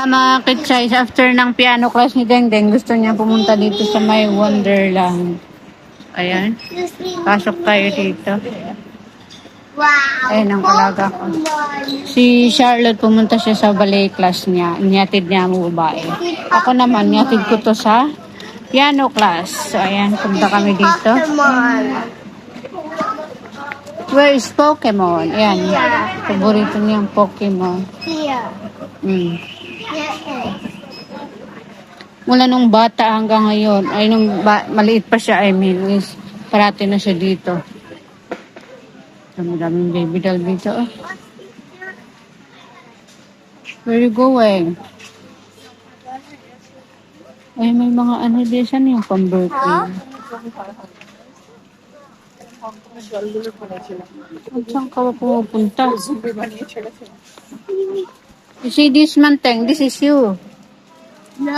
Ah, mga kitsay, after ng piano class ni Deng Deng, gusto niya pumunta dito sa may Wonderland. Ayan. Pasok tayo dito. Ayan ang alaga ko. Si Charlotte pumunta siya sa ballet class niya. Inyatid niya ang babae. Ako naman, inyatid ko to sa piano class. So, ayan, punta kami dito. Pokemon. Where is Pokemon? Ayan, paborito niyang Pokemon. Here. Mm. Mula nung bata hanggang ngayon, ay nung ba- maliit pa siya, I mean, is parati na siya dito. Dami daming baby doll dito. Oh. Where you going? Ay, may mga ano din siya yung pang-birthday. At saan ka ba pumupunta? You see this manteng? This is you. No,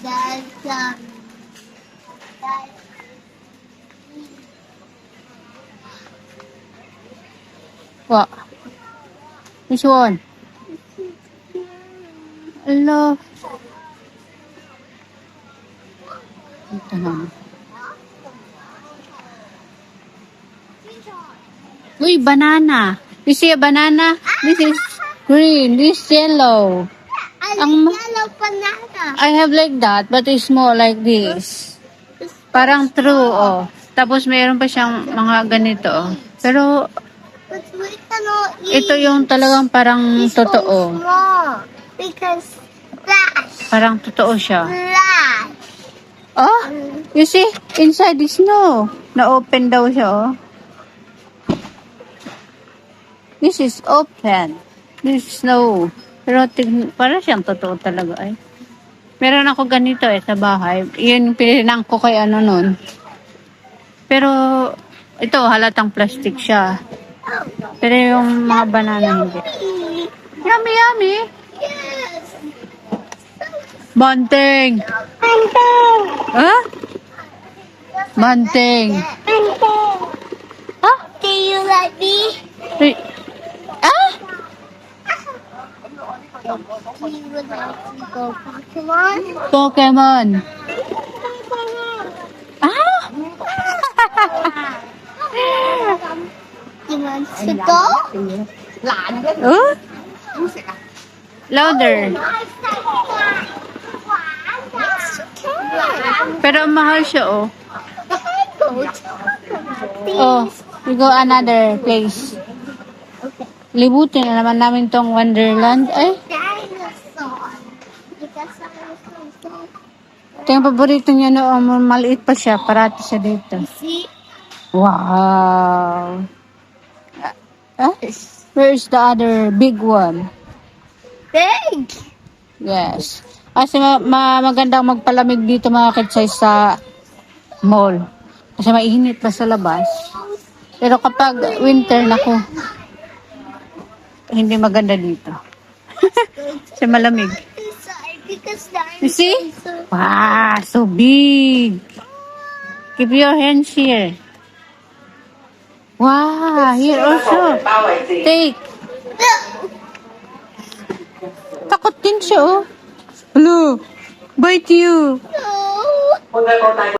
that's um. That's What? Which one? Hello. Ito na. Uy, banana. You see a banana? This is green. This yellow. I Ang- yellow banana. I have like that, but it's more like this. Parang true, oh. Tapos mayroon pa siyang mga ganito, oh. Pero eat. ito yung talagang parang It's so totoo. small because flash, Parang totoo siya. flash. Oh, you see, inside is snow. Na-open daw siya, oh. This is open. This is snow. Pero para siyang totoo talaga, ay. Meron ako ganito eh sa bahay. Yun pinilang ko kay ano nun. Pero ito halatang plastic siya. Pero yung mga banana hindi. Yummy, yummy. Yes. Banteng. Panteng. Huh? Banteng. Panteng. Ah? Do you like me? Wait. Ah? Pokemon? Pokemon. Ah? You want to go? oh? Louder. Pero mahal siya, oh. Oh, we go another place. Libutin na naman namin tong Wonderland. Ay, ito yung paborito niya noong maliit pa siya. Parati siya dito. Wow. Ah, where's the other big one? Big. Yes. Kasi ma- ma- magandang magpalamig dito mga kitsay sa mall. Kasi mainit pa sa labas. Pero kapag winter, nako, hindi maganda dito. Kasi malamig. Because dinosaur. You see? Wow, so big. Keep your hands here. Wow, here also. Take. Takot din siya, oh. Hello. Bite you. No.